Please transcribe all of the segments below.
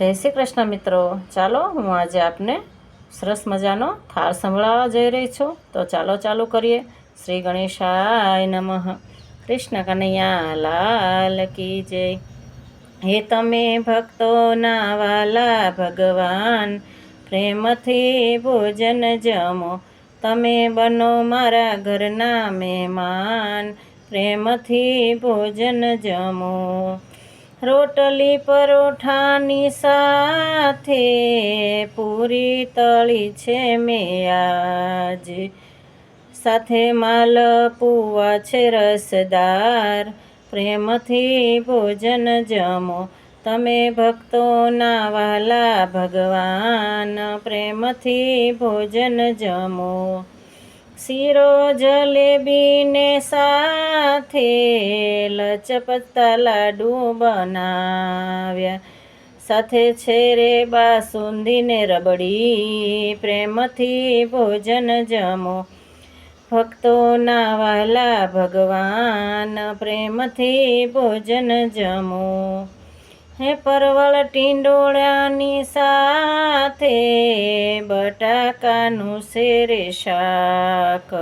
જય શ્રી કૃષ્ણ મિત્રો. ચાલો, હું આજે આપને સરસ મજાનો થાળ સંભળાવવા જઈ રહી છું. તો ચાલો, ચાલુ કરીએ. શ્રી ગણેશાય નમઃ. કૃષ્ણ કનૈયા, લાલ કી જય. હે તમે ભક્તોના વાલા ભગવાન, પ્રેમથી ભોજન જમો. તમે બનો મારા ઘરના મહેમાન, પ્રેમથી ભોજન જમો. રોટલી પરોઠાની સાથે પૂરી તળી છે મેં આજ. સાથે માલ પૂવા છે રસદાર. પ્રેમથી ભોજન જમો. તમે ભક્તોના વાલા ભગવાન. પ્રેમથી ભોજન જમો. શીરો જલેબીને સાથે લચપત્તા લાડુ બનાવ્યા. સાથે છે રે બાસુંદીને રબડી, પ્રેમથી ભોજન જમો. ભક્તોના વાલા ભગવાન, પ્રેમથી ભોજન જમો. હે પરવળ ટીંડોળાની સાથે બટાકાનું શેરે શાક.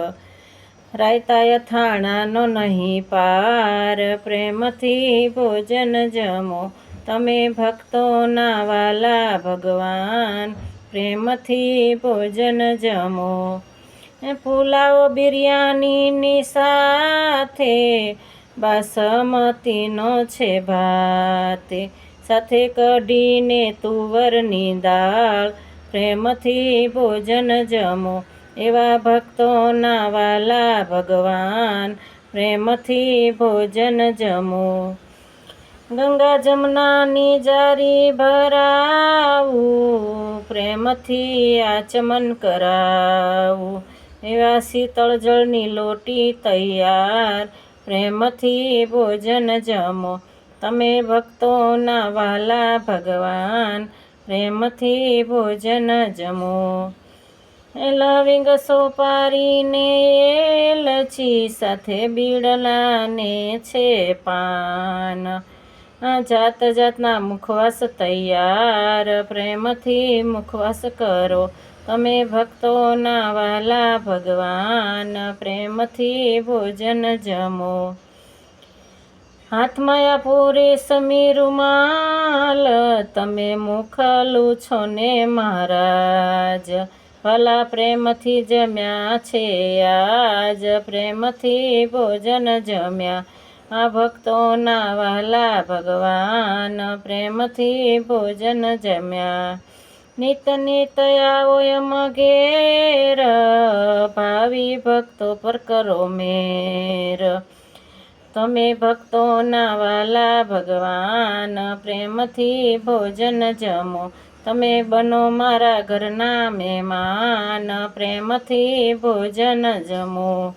રાયતા અથાણાનો નહીં પાર, પ્રેમથી ભોજન જમો. તમે ભક્તોના વાલા ભગવાન, પ્રેમથી ભોજન જમો. પુલાવ બિરયાનીની સાથે, બાસમતીનો છે ભાત. સાથે કઢીને તુવરની દાળ. પ્રેમથી ભોજન જમો એવા ભક્તોના વાલા ભગવાન. પ્રેમથી ભોજન જમો. ગંગા જમનાની જારી ભરાવું. પ્રેમથી આચમન કરાવું. એવા શીતળ જળની લોટી તૈયાર. પ્રેમથી ભોજન જમો તમે ભક્તોના વાલા ભગવાન, પ્રેમથી ભોજન જમો. લવિંગ સોપારીને એલચી સાથે બીડલાને છે પાન. જાત જાતના મુખવાસ તૈયાર, પ્રેમથી મુખવાસ કરો. તમે ભક્તોના વાલા ભગવાન, પ્રેમથી ભોજન જમો. હાથમાં આ પૂરે માલ તમે મુખલું છો ને મહારાજ? ભલા પ્રેમથી જમ્યા છે, આજ પ્રેમથી ભોજન જમ્યા. આ ભક્તોના વાલા ભગવાન પ્રેમથી ભોજન જમ્યા. નિત નિત આવો એમ ઘેર, ભાવિ ભક્તો પર કરો મેર. તમે ભક્તોના વાલા ભગવાન, પ્રેમથી ભોજન જમો. તમે બનો મારા ઘરના મહેમાન, પ્રેમથી ભોજન જમો.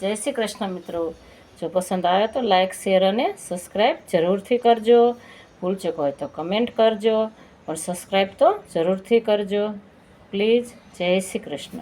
જય શ્રી કૃષ્ણ મિત્રો. જો પસંદ આવે તો લાઇક શેર અને સબસ્ક્રાઈબ જરૂરથી કરજો. ભૂલ ચૂક હોય તો કમેન્ટ કરજો. પણ સબસ્ક્રાઈબ તો જરૂરથી કરજો. પ્લીઝ જય શ્રી કૃષ્ણ.